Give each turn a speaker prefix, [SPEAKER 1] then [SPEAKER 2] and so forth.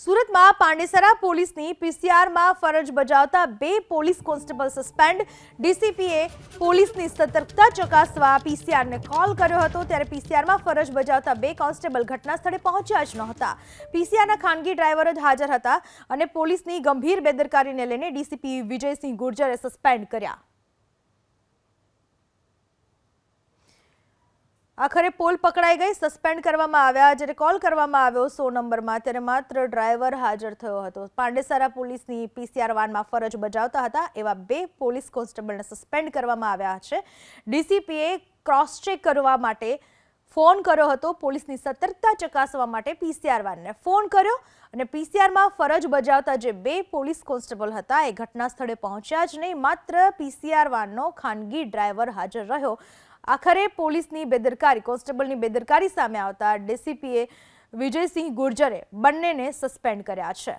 [SPEAKER 1] સુરતમાં પાંડેસરા પોલીસની પીસીઆરમાં ફરજ બજાવતા બે પોલીસ કોન્સ્ટેબલ સસ્પેન્ડ. ડીસીપીએ પોલીસની સતર્કતા ચકાસવા પીસીઆરને કોલ કર્યો હતો. ત્યારે પીસીઆરમાં ફરજ બજાવતા બે કોન્સ્ટેબલ ઘટના સ્થળે પહોંચ્યા જ નહોતા. પીસીઆરના ખાનગી ડ્રાઈવર જ હાજર હતા અને પોલીસની ગંભીર બેદરકારીને લઈને ડીસીપી વિજયસિંહ ગુર્જરે સસ્પેન્ડ કર્યા. આખરે પોલ પકડાઈ ગઈ, સસ્પેન્ડ કરવામાં આવ્યા, જ્યારે કોલ કરવામાં આવ્યો સો નંબરમાં, ત્યારે માત્ર ડ્રાઈવર હાજર થયો હતો. પાંડેસરા પોલીસની પીસીઆર વાનમાં ફરજ બજાવતા હતા, એવા બે પોલીસ કોન્સ્ટેબલને સસ્પેન્ડ કરવામાં આવ્યા છે. ડીસીપીએ ક્રોસ ચેક કરવા માટે ફોન કર્યો હતો, પોલીસની સતર્કતા ચકાસવા માટે પીસીઆર વાનને ફોન કર્યો અને પીસીઆરમાં ફરજ બજાવતા જે બે પોલીસ કોન્સ્ટેબલ હતા, એ ઘટના સ્થળે પહોંચ્યા જ નહીં, માત્ર પીસીઆર વાનનો ખાનગી ડ્રાઈવર હાજર રહ્યો. આખરે પોલીસની બેદરકારી કોન્સ્ટેબલની બેદરકારી સામે આવતા ડીસીપીએ વિજયસિંહ ગુર્જરે બંનેને સસ્પેન્ડ કર્યા છે.